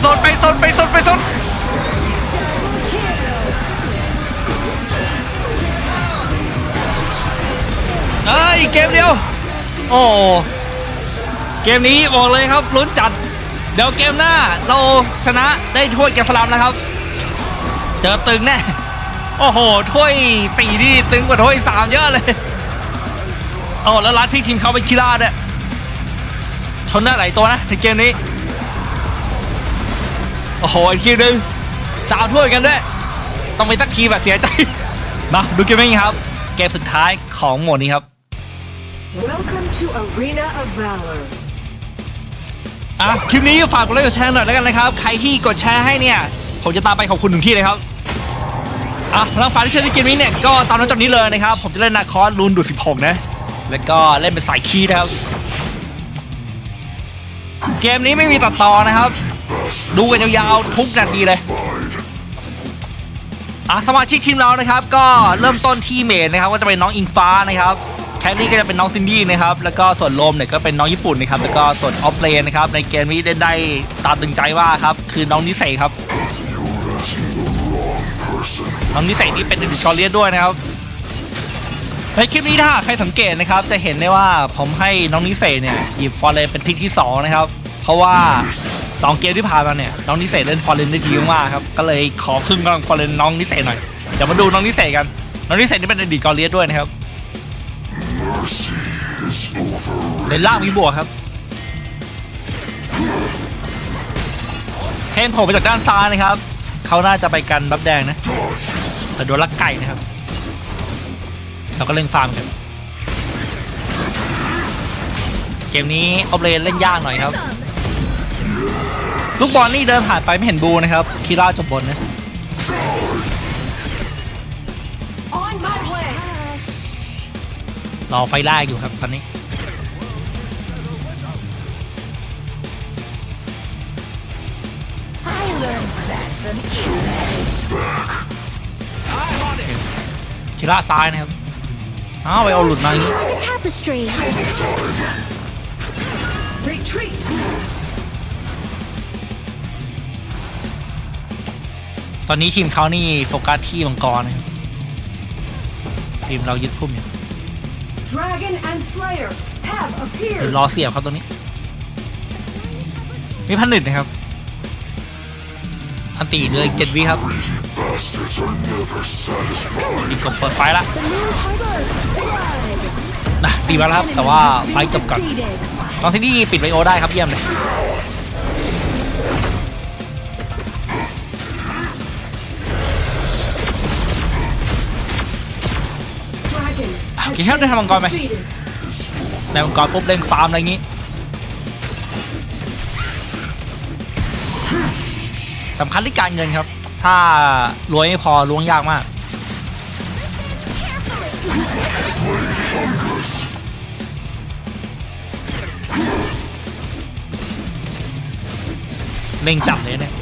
โซนไปโซนไปโซนไปโซนเอ้ยเกมเดียว โอ้เกมนี้บอกเลยครับลุ้นจัด เดี๋ยวเกมหน้าเราชนะได้ถ้วยแกสลัมนะครับ เจอตึงแน่โอ้โหถ้วยสี่นี่ตึงกว่าถ้วยสามเยอะเลยโอ้แล้วรัดพี่ทีมเขาไปกีฬาเนี่ยชนได้หลายตัวนะในเกมนี้ โอ้โหอีกทีหนึงสามถ้วยกันด้วย ต้องไปสักทีแบบเสียใจ มาดูเกมนี้ครับ เกมสุดท้ายของโหมดนี้ครับ Welcome to Arena of Valor. อะคลิปนี้ฝากกดไลค์กดแชร์หน่อยแล้วกันนะครับ ใครที่กดแชร์ให้เนี่ย ผมจะตามไปขอบคุณถึงที่เลยครับ อะรางวัลที่เชิญในเกมนี้เนี่ยก็ตามนั้นจากนี้เลยนะครับ ผมจะเล่นนาคอสรูนดู16 นะ แล้วก็เล่นเป็นสายคีย์นะครับ เกมนี้ไม่มีตัดต่อนะครับ ดูกันยาวๆทุกนาทีเลยอะสมาชิกทีมเรานะครับ ก็เริ่มต้นที่เมดนะครับก็จะเป็นน้องอิงฟ้านะครับแคลรี่ก็จะเป็นน้องซินดี้นะครับแล้วก็ส่วนโลมเนี่ยก็เป็นน้องญี่ปุ่นนะครับแล้วก็ส่วนออฟเลนนะครับในเกมนี้เล่นได้ตามตึงใจว่าครับคือน้องนิเซครับน้องนิเซนี่เป็นดิชอเลียด้วยนะครับในคลิปนี้ถ้าใครสังเกตนะครับจะเห็นได้ว่าผมให้น้องนิเซเนี่ยหยิบฟอร์เรนเป็นพิกที่สองนะครับเพราะว่า สองเกมที่ผ่านมาเนี่ยน้องนิเซเล่นฟอร์เรนได้ดีมากๆครับก็เลยขอครึ่งกำลังฟอร์เรนน้องนิเซหน่อยเดี๋ยวมาดูน้องนิเซกัน น้องนิเซนี่เป็นอดีตกอเลียสด้วยนะครับเลนล่างมีบวกครับเทนโผล่มาจากด้านซ้ายนะครับเขาน่าจะไปกันบัฟแดงนะแต่โดนลักไก่นะครับเราก็เล่นฟาร์มกันเกมนี้ออฟเลนเล่นยากหน่อยครับ ลูกบอลนี่เดินผ่านไปไม่เห็นบูนะครับ คีร่าจบบนนะรอไฟแรกอยู่ครับตอนนี้คีร่าซ้ายนะครับอ้าวไปเอาหลุดมาอย่างนี้ ตอนนี้ทีมเขานี่โฟกัสที่มังกรนะครับทีมเรายึดพุ่มอยู่ Dragon and Slayer have เดี๋ยว appeared. รอเสียบครับตรงนี้ มีพันหนึ่งนะครับ อันตีเหลยเจ็ดวิครับ Bastards are never satisfied. อีกกบเปิดไฟละ The new harbor. Blood. นะตีมาแล้วครับ แต่ว่าไฟจบก่อน Defeated. ตอนที่นี่ปิดไวโอได้ครับเยี่ยมเลย Dragon อะ has กี่แค่ได้ทำมังกรไหม defeated. ในมังกรปุ๊บเล่นฟาร์มอะไรอย่างงี้สำคัญที่การเงินครับ ถ้ารวยไม่พอล้วงยากมาก เล่งจับเลยเนี่ย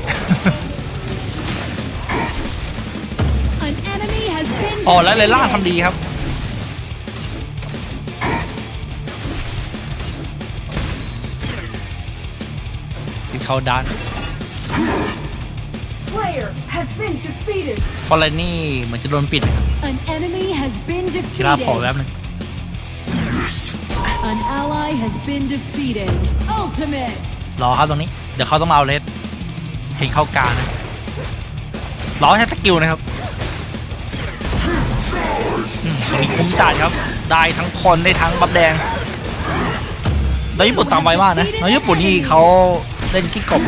An enemy has been อ๋อแล้วเลยล่าทำดีครับ เขาดัน Slayer has been defeated. ฟอร์เรนนี่เหมือนจะโดนปิดนะครับ An enemy has been กีฬาขอ defeated. แป๊บนึง An ally has been defeated. Ultimate. รอครับตรงนี้ เดี๋ยวเขาต้องมาเอาเลสเห็นเข้ากลางนะรอแค่สกิลนะครับอืมตรงนี้คุ้มจัดครับ ได้ทั้งคนได้ทั้งบัฟแดงแล้วญี่ปุ่นตามไวมากนะแล้วญี่ปุ่นนี่เขา เล่นขี้กบ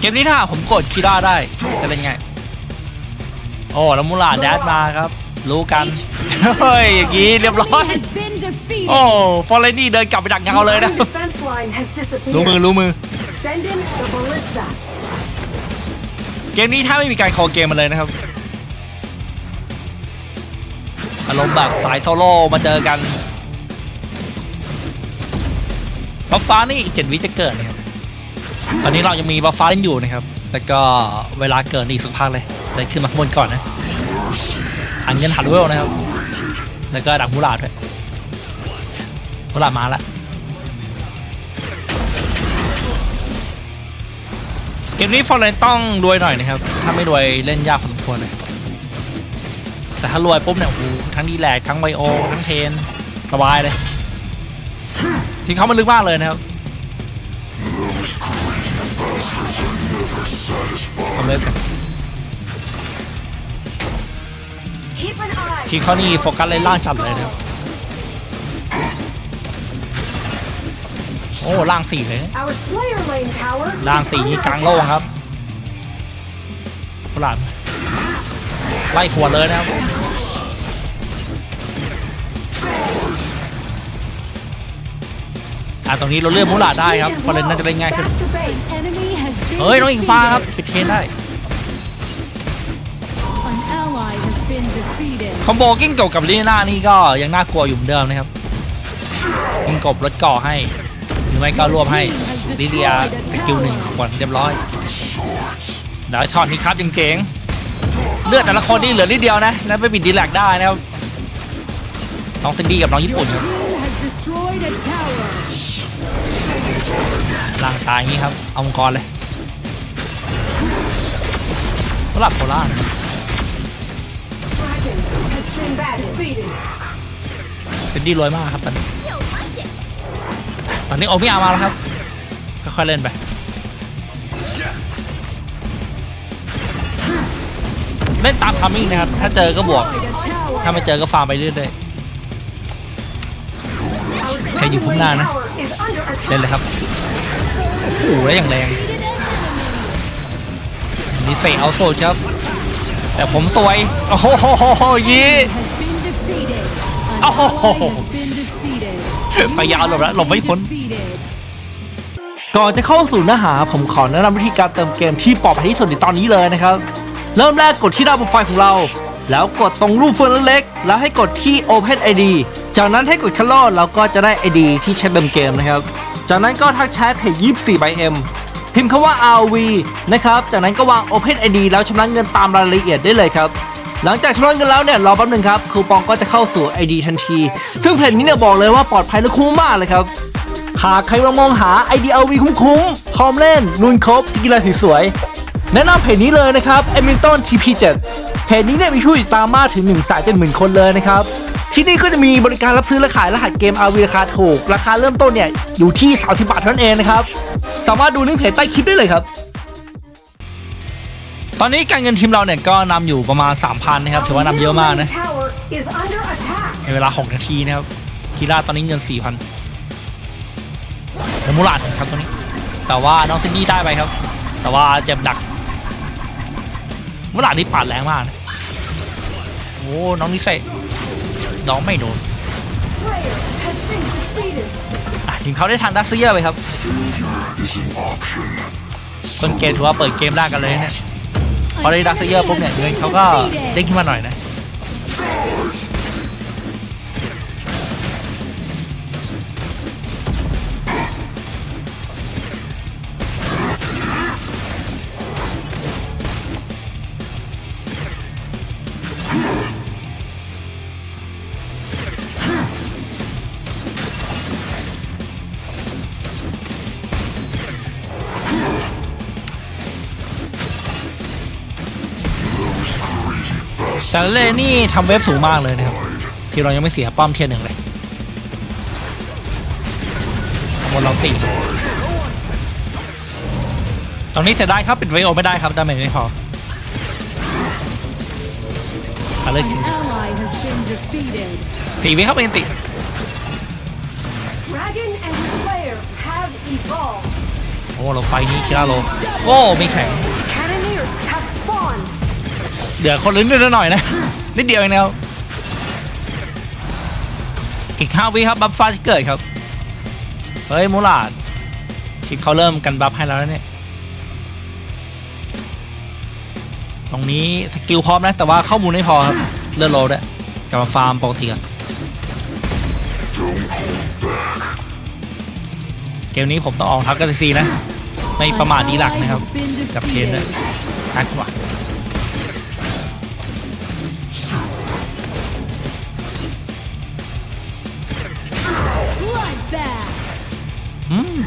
เกมนี้ถ้าผมกดคีร่าได้ จะเป็นไง โอ้แล้วมูลาดแดดมาครับ รู้กัน เฮ้ย อย่างนี้เรียบร้อย Enemy has been defeated. โอ้ฟอร์เรนนี่เดินกลับไปดักเงาเลยนะ Our defense line has รู้มือ disappeared. รู้มือ Send in the ballista. เกมนี้ถ้าไม่มีการคอเกมมาเลยนะครับ อารมณ์แบบสายโซโล่มาเจอกันฟ้าฟ้านี่อีกเจ็ดวิจะเกิดนะครับ ตอนนี้เรายังมีบัฟฟ้าเล่นอยู่นะครับ แต่ก็เวลาเกินอีกสักพักเลยเลยขึ้นมาข้างบนก่อนนะ อันเงินหัดเวลนะครับ แล้วก็ดักมูลาดด้วยมูลาดมาแล้วเกมนี้ฟอร์เรนต้องรวยหน่อยนะครับ ถ้าไม่รวยเล่นยากพอสมควรเลย แต่ถ้ารวยปุ๊บเนี่ยโอ้โหทั้งดีแลกทั้งไบโอ ทั้งเทน สบายเลย ทีเขามันลึกมากเลยนะครับทำเล็บกัน ทีมเขานี่โฟกัสเลยล่างจัดเลยนะครับโอ้ล่างสี่เลย Our Slayer Lane Tower ล่าง is สี่ under นี่กลางโล่ง attack. ครับพลานไล่ขวดเลยนะครับอ่าตรงนี้เราเลือกมูลาดได้ครับ Is ฟอร์เรนน่าจะ low. เล่นง่ายขึ้น Back to base. Enemy has been เฮ้ย น้องอิงฟ้าครับ defeated. ปิดเทนได้ คอมโบกิ้งกบกับลีน่านี่ก็ยังน่ากลัวอยู่เหมือนเดิมนะครับกิ้งกบลดก่อให้ หรือไม่ก็รวบให้ลิเลียสกิลหนึ่งก่อนเรียบร้อยเดี๋ยวช็อตนี้ครับยังเจ๋งเลือดแต่ละคนนี่เหลือนิดเดียวนะแล้วไปปิดดีแลกได้นะครับน้องซินดี้กับน้องญี่ปุ่นครับร่างตายอย่างนี้ครับ เอามังกรเลยสลับโครา ช Dragon has been defeated. ซินดี้รวยมากครับตอนนี้ตอนนี้โอมิอามาแล้วครับค่อยๆเล่นไปเล่นตามทามมิ่งนะครับ ถ้าเจอก็บวก ถ้าไม่เจอก็ฟาร์มไปเรื่อย Our Hey, you Dragon put Lane that on, eh? Tower is under ๆเล่นเลยครับ โอ้โหแล้วอย่างแรงนี่เซเอาโซครับ แต่ผมสวย โอ้โหโหโหโหยี้ Has been defeated. An Oh. ally has been defeated. You ไปยาวหลบแล้วหลบไม่ have พ้น been defeated. ก่อนจะเข้าสู่เนื้อหา ผมขอแนะนำวิธีการเติมเกมที่ปลอดภัยที่สุดในตอนนี้เลยนะครับ เริ่มแรกกดที่หน้าโปรไฟล์ของเรา แล้วกดตรงรูปเฟืองเล็กๆแล้วให้กดที่ Open ID จากนั้นให้กดคัลลอเราก็จะได้ ID ที่ใช้เติมเกมนะครับ จากนั้นก็ทักแชทเพจ24 by M พิมพ์คำว่า RV นะครับ จากนั้นก็วาง Open ID แล้วชำระเงินตามรายละเอียดได้เลยครับหลังจากชำระเงินแล้วเนี่ยรอแป๊บหนึงครับคูปองก็จะเข้าสู่ ID ทันที ซึ่งเพจนี้เนี่ยบอกเลยว่าปลอดภัยและคุ้มมากเลยครับหากใครลังมองหา IDLV คุ้มๆพร้อมเล่นลุนครบกีฬาสีสวย แนะนำเพจนี้เลยนะครับ e m i l t o n TP7 เพจนี้เนี่ยมีผู้ติดตามมากถึง1นึ่งแสนเจ็ดหมื่นคนเลยนะครับที่นี่ก็จะมีบริการรับซื้อและขายรหัสเกม RV ราคาถูก ราคาเริ่มต้นเนี่ยอยู่ที่ 30 บาทเท่านั้นเองนะครับ สามารถดูลิงก์เพจใต้คลิปได้เลยครับ ตอนนี้การเงินทีมเราเนี่ยก็นำอยู่ประมาณ 3,000 นะครับ ถือว่านำเยอะมากนะ ในเวลา 6 นาทีนะครับกีฬาตอนนี้เงิน 4,000เป็นมูลาดครับตัวนี้ แต่ว่าน้องซินดี้ได้ไปครับ แต่ว่าเจ็บดักมูลาดนี่ปาดแรงมากนะโอ้ น้องนิเซ่น้องไม่โดน เขาได้ทางดัซเซียไปครับต้นเกมถือว่าเปิดเกมแรกกันเลยเนี่ยพอได้ดัซเซียปุ๊บเนี่ยเงินเขาก็เด้งขึ้นมาหน่อยนะ แต่ละเล่นนี่ทำเว็บสูงมากเลยนะครับ ที่เรายังไม่เสียป้อมเทียนหนึ่งเลยหมดเราสี่ตรงนี้เสียดายครับปิดไวโอไม่ได้ครับดาเมจไม่พอเอาเลย An ally has been defeated. สี่วิครับเอ็นติ Dragon and Slayer have evolved. โอ้เราไฟนี้คิราโลโอ้ไม่แข็ง Cannoneers have spawned. เดี๋ยวคนลุ้นนิดหน่อยนะ นิดเดียวเองนะครับอีกห้าวิครับบัฟฟ้าจะเกิดครับ เฮ้ยมูลาดคิดเขาเริ่มกันบัฟให้แล้วเนี่ย ตรงนี้สกิลพร้อมนะ แต่ว่าข้อมูลไม่พอครับ เลือดโลด้วยกลับมาฟาร์มปกติก่อนเกมนี้ผมต้องออกทักกันซีนะ ไม่ประมาทดีหลักนะครับ กับเทนด้วย defeated. น่ากว่า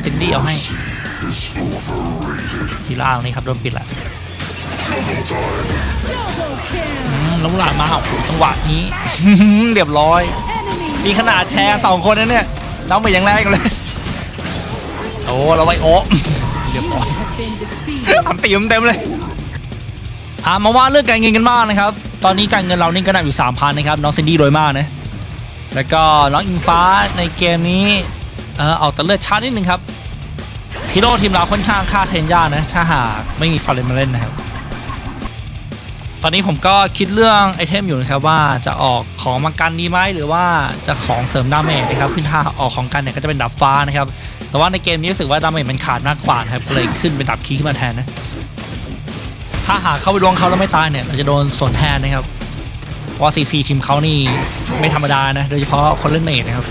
อืมจินดี้เอาให้ทีล่างนี่ครับโดนปิดละหืมแล้วหลังมาโอ้โหจังหวะนี้เรียบร้อยมีขนาดแชร์สองคนนะเนี่ยเราไปยังแรกเลยโอ้เราไว้โอ้เรียบร้อยอันตีมเต็มเลยอ่ามาว่าเรื่องการเงินกันบ้างนะครับ ตอนนี้การเงินเรานี่ก็หนักอยู่3,000นะครับ น้องซินดี้รวยมากนะ แล้วก็น้องอิงฟ้าในเกมนี้ เออเอาแต่เลือดช้านิดนึงครับฮีโร่ทีมเราค่อนข้างค่าเทนย่านะถ้าหากไม่มีฟาเรนมาเล่นนะครับ ตอนนี้ผมก็คิดเรื่องไอเทมอยู่นะครับว่าจะออกของมากันดีไหมหรือว่าจะของเสริมดาเมจนะครับซึ่งถ้าออกของกันเนี่ยก็จะเป็นดับฟ้านะครับ แต่ว่าในเกมนี้รู้สึกว่าดาเมจมันขาดมากกว่านะครับเลยขึ้นเป็นดับคีขึ้นมาแทนนะถ้าหากเข้าไปดวงเขาแล้วไม่ตายเนี่ยเราจะโดนสวนแทนนะครับเพราะว่าซีซีทีมเขานี่ไม่ธรรมดานะโดยเฉพาะคนเล่นเมจนะครับ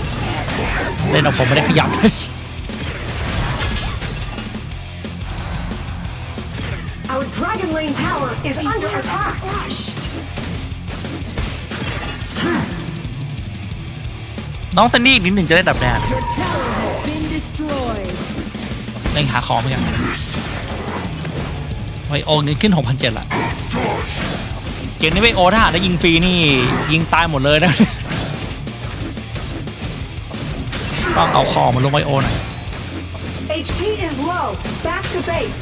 เล่นเอาผมไม่ได้ขยับ Our Dragon Lane Tower is under attack. น้องซันนี่อีกนิดหนึ่งจะได้ดับแดน Your tower has been destroyed. เล่นหาของเหมือนกันไวโอเงินขึ้น 6,700ละเกมนี้ไวโอถ้าหากได้ยิงฟรีนี่ ยิงตายหมดเลยนะ ต้องเอาของมาลงไวโอหน่อย HP is low. Back to base.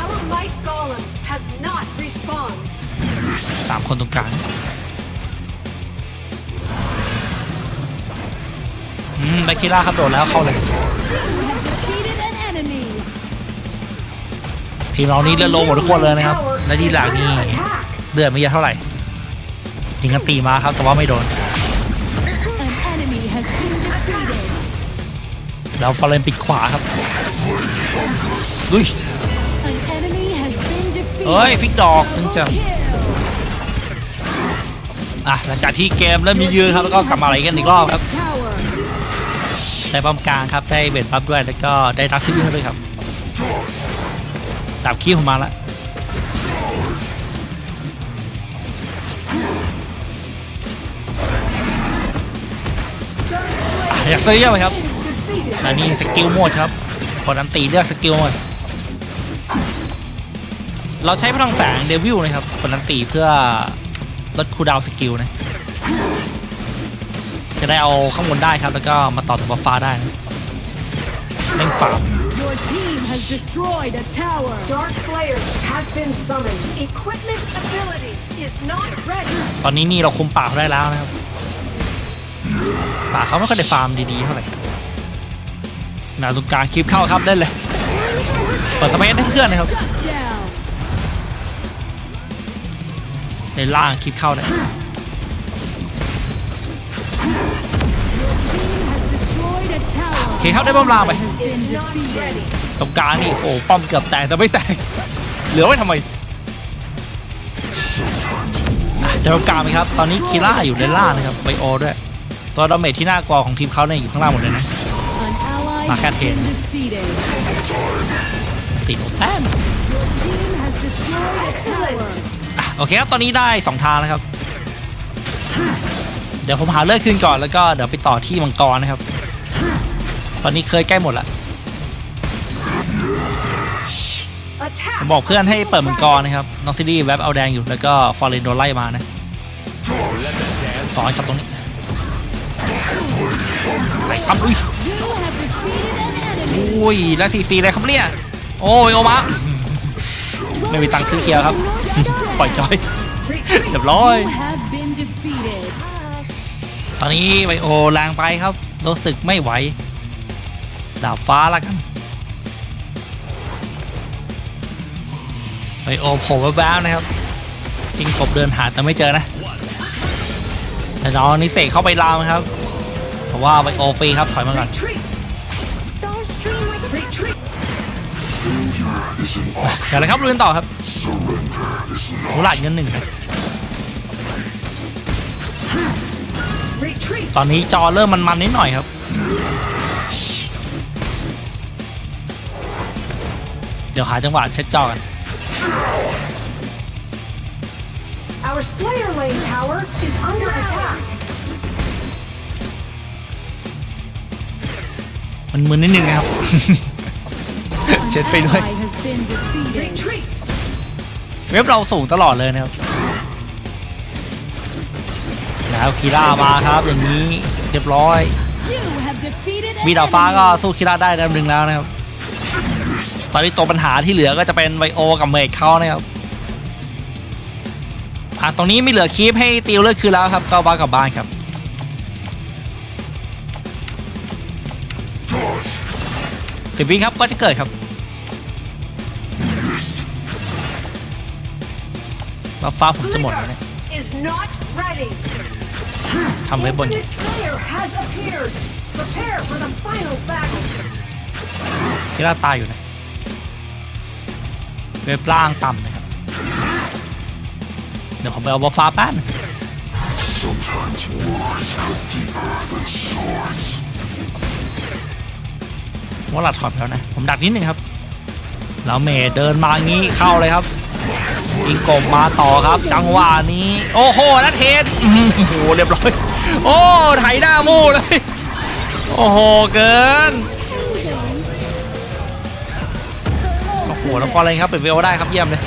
Our Might Golem has not respawned. สามคนตรงกลางอืมแบคคีล่าครับโดดแล้วเข้าเลย You have defeated an enemy. ทีมเรานี่เลือดโลหมดทุกคนเลยนะครับ Tower และที่ is หลังนี่ under attack. เลือดไม่เยอะเท่าไหร่ยิงกันตีมาครับแต่ว่าไม่โดน แล้วฟอร์เรนปิดขวาครับดุย An enemy has been defeated. เฮ้ย ฟิกดอกถึงจะ Kill. อะหลังจากที่เกมเริ่มยืดๆครับแล้วก็กลับมาอะไรกันอีกรอบครับ Tower. ได้ป้อมกลางครับได้เบ็ดปั๊บด้วยแล้วก็ได้ดักคิวด้วยครับดับคิวผมมาละอะอยากซื้อเยอะไหมครับ อันนี้สกิลโหมดครับกดอันตีเลือกสกิลโหมดเราใช้พลังแฝงเดวิลนะครับกดอันตีเพื่อลดคูลดาวน์สกิลนะจะได้เอาข้างบนได้ครับ แล้วก็มาต่อตัวฟ้าได้นะเล่งฝา Your team has destroyed a tower. Dark Slayer has been summoned. Equipment ability is not ready. ตอนนี้นี่เราคุมป่าเขาได้แล้วนะครับป่าเขาไม่ค่อยได้ฟาร์มดีๆเท่าไหร่ห นาตรงกลางคลิปเข้าครับเล่นเลย เปิดสเปซให้เพื่อนนะครับ ในล่างคลิปเข้าเลยโอเคครับได้ป้อมล่างไป ตรงกลางนี่โอ้ป้อมเกือบแตกแต่ไม่แตก เหลือไว้ทำไมอะเดี๋ยวตรงกลางไหมครับ ตอนนี้คีล่าอยู่ในล่างนะครับไบโอด้วย ตัวดาเมจที่น่ากลัวของทีมเขาเนี่ยอยู่ข้างล่างหมดเลยนะ An ally Mark has out been here. defeated. ติดแต้มโอเคครับ ตอนนี้ได้สองทางแล้วครับ เดี๋ยวผมหาเลือดขึ้นก่อนแล้วก็เดี๋ยวไปต่อที่มังกรนะครับ ตอนนี้เคยใกล้หมดละผมบอกเพื่อนให้เปิดมังกรนะครับน้องซิดี้แวบเอาแดงอยู่แล้วก็ฟอร์เรนโดนไล่มานะสอนครับตรงนี้ไปครับอุ้ย You have defeated an enemy. อุ้ยแล้วซีซีอะไรครับเนี่ยโอ้ยโอมาไม่มีตังค์ซื้อเคียวครับ ปล่อยจอยเรียบร้อย You have been defeated. ตอนนี้ไบโอแรงไปครับรู้สึกไม่ไหว ดาบฟ้าแล้วกันไบโอโผล่แวบๆนะครับจิงกบเดินหาแต่ไม่เจอนะแต่น้องนี่เสกเข้าไปลามครับ แต่ว่าไบโอฟรีครับถอยมาก่อน เดี๋ยวเลยครับลุยกันต่อครับ surrender is หู not หลาดเงินหนึ่งครับ Retreat. ตอนนี้จอเริ่มมันๆนิดหน่อยครับเดี๋ยวหาจังหวะเช็ดจอกัน Our Slayer Lane tower is under attack. มันมึนนิดนึงนะครับเช็ด An ไปด้วย ally has been defeated. Retreat. เว็บเราสูงตลอดเลยนะครับแล้วคีร่ามาครับอย่างนี้เรียบร้อย You have defeated an มีดาวฟ้าก็ enemy. สู้คีร่าได้ระดับหนึ่งแล้วนะครับตอนนี้ตัวปัญหาที่เหลือก็จะเป็นไวโอกับเมกเขานะครับอะตรงนี้ไม่เหลือคีปให้ติวเลือดคืนแล้วครับก็บ้ากลับบ้านครับ Dodge. สิบวิครับก็จะเกิดครับ บัฟฟ้าผมจะหมดแล้วเนี่ยทำไว้บน Infinite Slayer has appeared. Prepare for the final battle. คีร่าตายอยู่นะเว็บล่างต่ำนะครับ เดี๋ยวผมไปเอาบัฟฟ้าแป๊บนึง Sometimes words cut deeper than swords. ว่าหลัดถอดแล้วนะ ผมดักนิดนึงครับ แล้วเมย์เดินมางี้เข้าเลยครับ อิงกบมาต่อครับ จังหวะนี้ โอ้โหแล้วเทสโอ้โหเรียบร้อย โอ้ไถหน้ามู่เลย โอ้โห เกินโอ้โหแล้วก็อะไรครับเป็นเวลได้ครับเยี่ยมเลย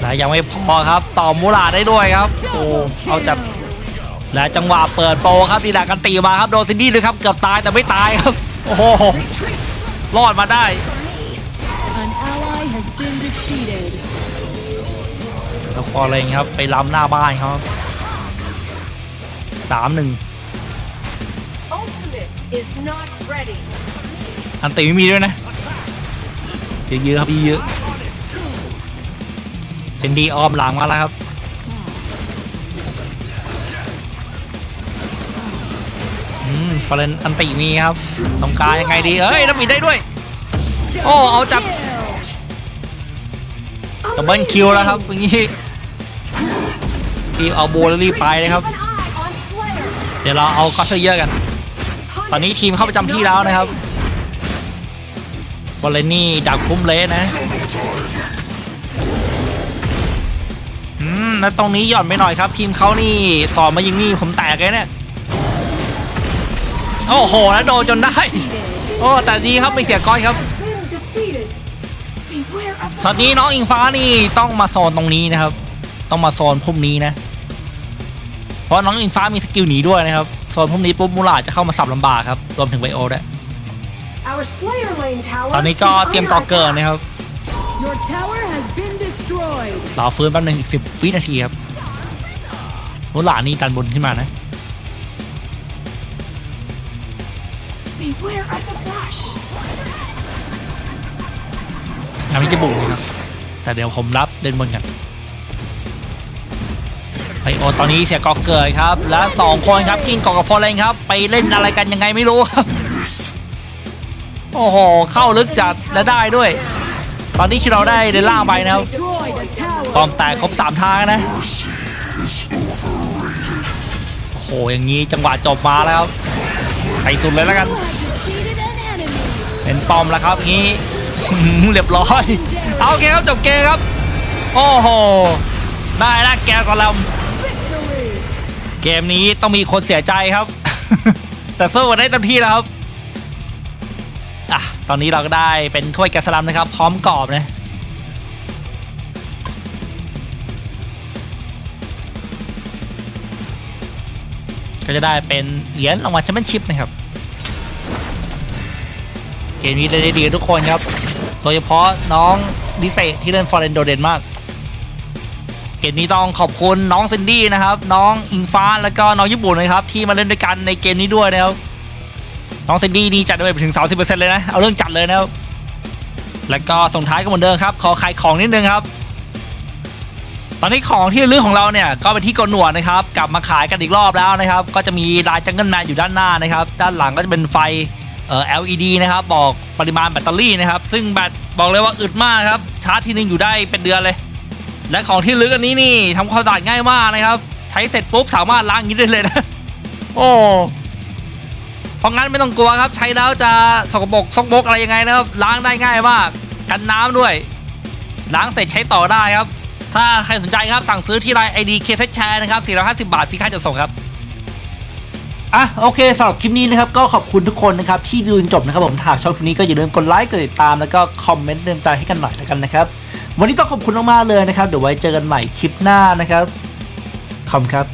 แต่ยังไม่พอครับ ต่อมูลาได้ด้วยครับ โอ้เอาจับและจังหวะเปิดโปรครับดีดากันตีมาครับโดนซินดี้ด้วยครับเกือบตายแต่ไม่ตายครับ โอ้โหรอดมาได้ แล้วฟอร์เรนครับ ไปล้ำหน้าบ้านเขาสามหนึ่ง Ultimate is not ready. อันตีไม่มีด้วยนะ เยอะๆครับเยอะๆเซนดีออมหลังมาแล้วครับอืมฟอร์เรนอันติมีครับ ต้องการยังไงดี เอ้ยแล้วมีได้ด้วย โอ้ เอาจับดับเบิลคิวแล้วครับอย่างนี้ ทีมเอาโบแล้วรีบไปเลยครับ เดี๋ยวเราเอาก็เซเยอร์กัน ตอนนี้ทีมเข้าประจำที่แล้วนะครับฟอร์เรนนี่ดักคุ้มเลสนะอืมแล้วตรงนี้หย่อนไปหน่อยครับ ทีมเขานี่สอนมายิงนี่ผมแตกเลยเนี่ยโอ้โหแล้วโดนจนได้ โอ้แต่ดีครับไม่เสียก้อนครับช็อตนี้น้องอิงฟ้านี่ต้องมาโซนตรงนี้นะครับ ต้องมาโซนพุ่มนี้นะ เพราะน้องอิงฟ้ามีสกิลหนีด้วยนะครับโซนพุ่มนี้ปุ๊บมูลาดจะเข้ามาสับลำบากครับรวมถึงไบโอด้วย Our Slayer Lane tower. ตอนนี้ก็ is เตรียม under ก่อเกิด attack. นะครับ Your tower has been destroyed. รอฟื้นแป๊บนึงอีกสิบวินาทีครับมูลาดนี่ดันบนขึ้นมานะ Beware of the brush. ยังไม่จะบุกเลยครับแต่เดี๋ยวผมรับเดินบนกัน ไบโอตอนนี้เสียกอเกิดครับ และสองคนครับกิ้งกอกับฟอร์เรนครับ ไปเล่นอะไรกันยังไงไม่รู้ครับ โอ้โห เข้าลึกจัดและได้ด้วย ตอนนี้ที่เราได้เดล่างไปนะครับปอมแตกครบสามทางนะ โอ้โห อย่างนี้จังหวะจบมาแล้วครับไปสุดเลยแล้วกัน เป็นปอมแล้วครับงี้เรียบร้อย เอาโอเคครับจบเกมครับ โอ้โห ได้ล้วแกกระล Victory. เกมนี้ต้องมีคนเสียใจครับ แต่สู้มาได้เต็มที่แล้วครับอะตอนนี้เราก็ได้เป็นถ้วยแกสลัมนะครับ พร้อมกรอบนะก็จะได้เป็นเหรียญรางวัลแชมเปี้ยนชิพนะครับ เกมนี้ได้ดีทุกคนครับ โดยเฉพาะน้องดิเซที่เล่นฟอร์เรนโดเดนมาก มนี้ต้องขอบคุณน้องซินดี้นะครับ น้องอิงฟ้าแล้วก็น้องญี่ปุ่นนะครับที่มาเล่นด้วยกันในเกมนี้ด้วยนะครับน้องซินดี้นี่จัดไปถึง 30%เลยนะเอาเรื่องจัดเลยนะครับแล้วก็ส่งท้ายก็เหมือนเดิมครับ ขอขายของนิดนึงครับ ตอนนี้ของที่ระลึกของเราเนี่ยก็เป็นที่กนหนวดนะครับ กลับมาขายกันอีกรอบแล้วนะครับ ก็จะมีลายจังเกิลแมนอยู่ด้านหน้านะครับ ด้านหลังก็จะเป็นไฟเอ่อ LED นะครับ บอกปริมาณแบตเตอรี่นะครับ ซึ่งแบตบอกเลยว่าอึดมากครับ ชาร์จทีนึงอยู่ได้เป็นเดือนเลย และของที่ลึกอันนี้นี่ทำความสะอาดง่ายมากนะครับ ใช้เสร็จปุ๊บสามารถล้างย่างนี้ได้เลยนะ โอ้เพราะงั้นไม่ต้องกลัวครับ ใช้แล้วจะสกปรกซกมกอะไรยังไงนะครับ ล้างได้ง่ายมากกันน้ำด้วย ล้างเสร็จใช้ต่อได้ครับ ถ้าใครสนใจครับสั่งซื้อที่ไลน์ ID k f s h a r e นะครับ450 บาทฟรีค่าจัดส่งครับอะโอเคสำหรับคลิปนี้นะครับก็ขอบคุณทุกคนนะครับที่ดูจนจบนะครับผมหากชอบคลิปนี้ก็อย่าลืมกดไลค์กดติดตามแล้วก็คอมเมนต์เตือนใจให้กันหน่อยแล้วกันนะครับ วันนี้ต้องขอบคุณมากๆเลยนะครับ เดี๋ยวไว้เจอกันใหม่คลิปหน้านะครับขอบคุณครับ